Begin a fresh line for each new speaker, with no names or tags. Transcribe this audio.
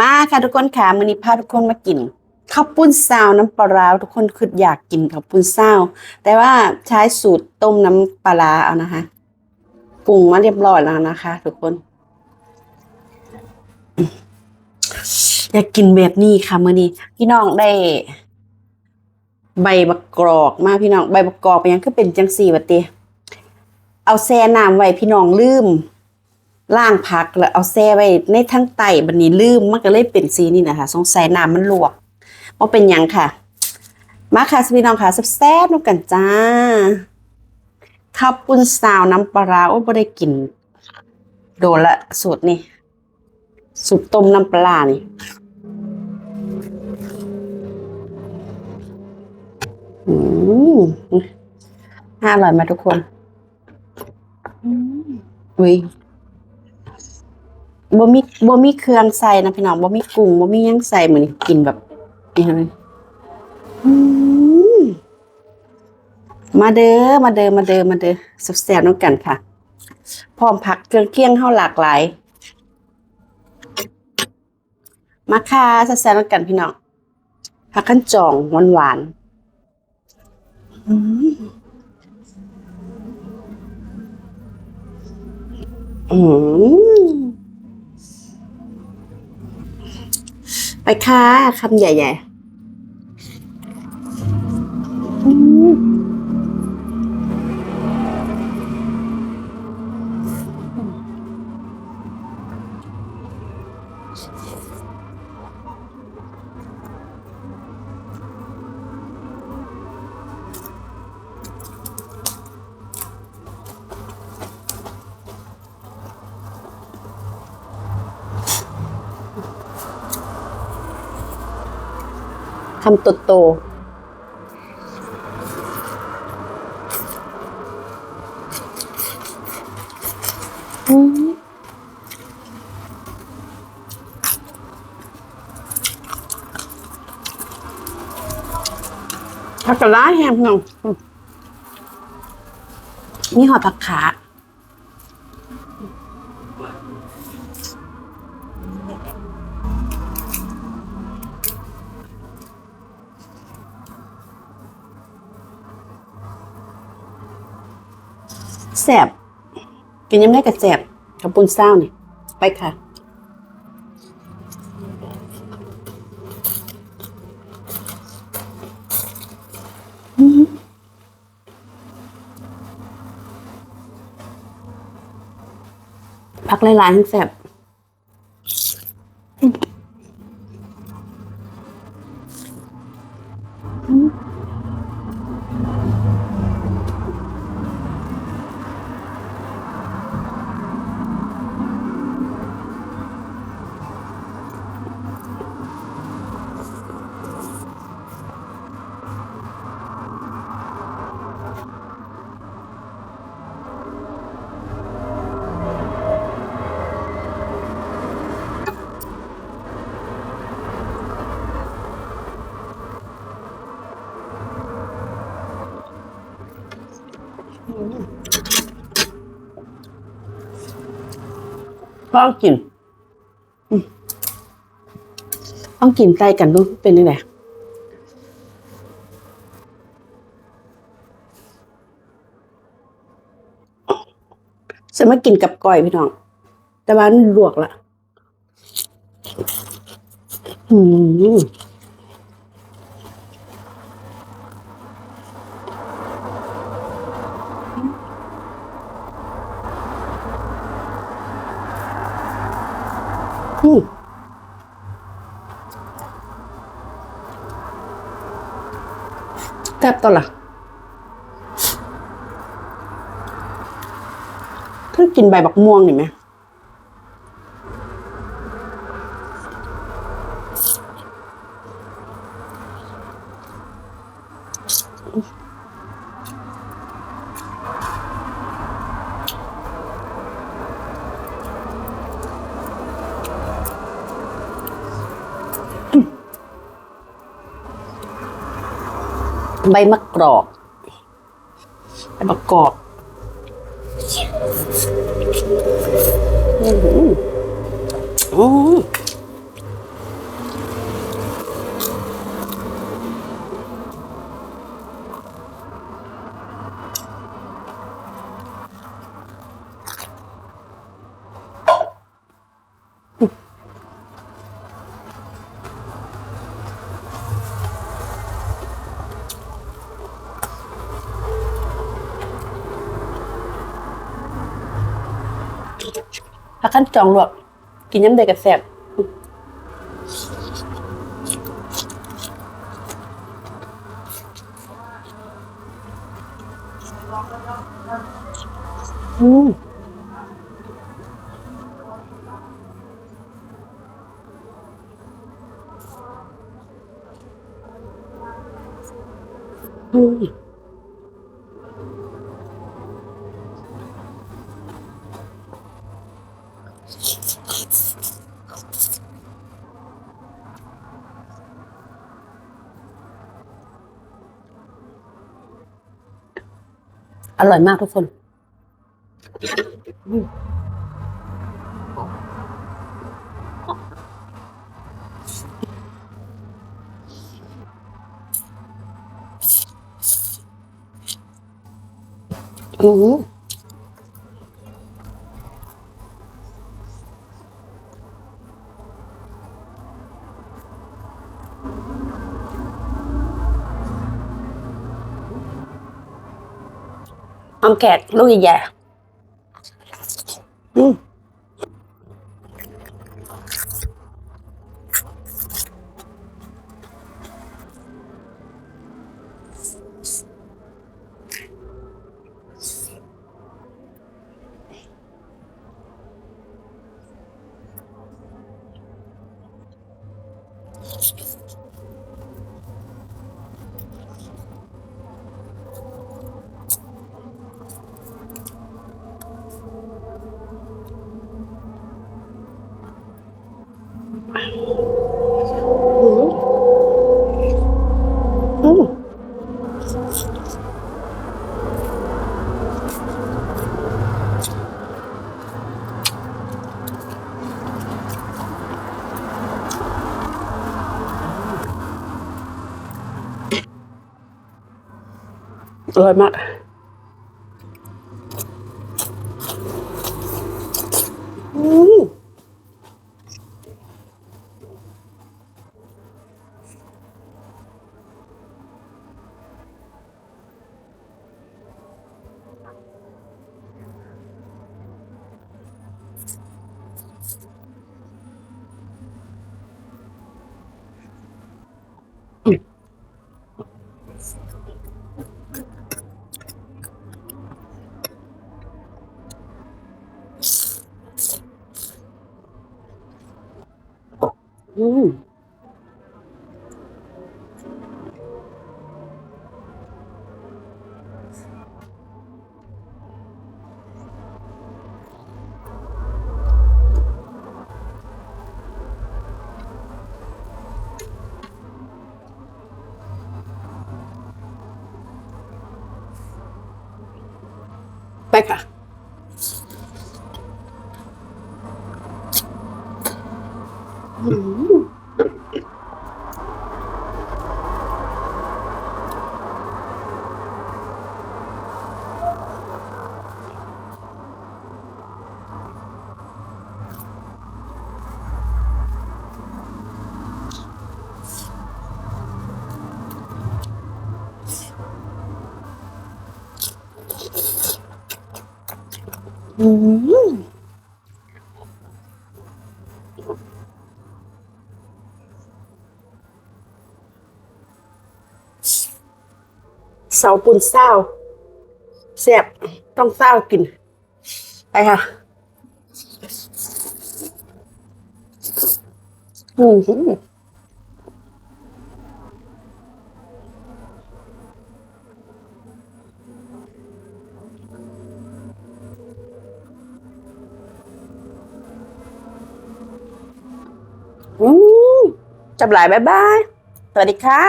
มาค่ะทุกคนค่ะมื้อนี้พาทุกคนมากินข้าวปุ้นซาวน้ำปลาร้าทุกคนคืออยากกินข้าวปุ้นซาวแต่ว่าใช้สูตรต้มน้ำปลาร้าเอานะคะปรุงมาเรียบร้อยแล้วนะคะ ทุกคน อยากกินแบบนี้ค่ะมื้อนี้พี่น้องได้ ใบบักกรอกมาพี่น้อง ใบบักกรอกเป็นหยังคือเป็นจังสี่วะเตเอาแช่น้ำไว้พี่น้องลืม ล่างพักแล้วเอาแช่ไว้ในทั้งไตบันนี้ลืมมันก็เลยเป็นสีนี่นะคะสงสัยน้ำมันลวกว่าเป็นหยังค่ะ มาค่ะสพี่น้องค่ะแซ่บๆน้ำกันจ้าข้าวปุ้นซาวน้ำปลาร้าโอ้ไม่ได้กิน โดนละสูตรนี่สูตรต้มน้ำปลานี่อืมน่าอร่อยไหมทุกคนอืมอุ้ย บ่มีบ่มีเครื่องใส่นะพี่น้องบ่มีกุ้งบ่มียังใส่เหมือนกินแบบนี่เลยมมาเด้อมาเด้อมาเด้อมาเด้อสแซ่บๆน้ำกันค่ะ พร้อมผักเครื่องเคียงเฮาหลากหลาย มาค่ะสแซ่บๆน้ำกันพี่น้องผักขั้นจองหวานๆอืมอืม ไปค่ะคำใหญ่ ๆ คำโตโตๆผักกะลาแฮมน้องนี่หอผักขา แสบกินยังได้กับแสบกับปุ้นเศร้านี่ไปค่ะพักหลายๆทั้งแสบก็ ต้องกินอืมต้องกินใต้กันดูเป็นยังไงสมากินกับก้อยพี่น้อง แต่ว่ามันลวกละอืม แซ่บตัวละเพิ่งกินใบบักม่วงนี่ไหมอ ใบมะกรอกใบมะกอกอื้อหืออืม ขั้นจองลวก กินย้ำเด็กกับแซ่บอืมอืม อร่อยมากทุกคนอือ ออมแกะลูกใหญ่ๆอืม อร่อยมาก ไป อืมเสาปุ่นเศร้าแซ่บต้องเศร้ากิน ไปค่ะ อืม กับหลายบายบาย สวัสดีค่ะ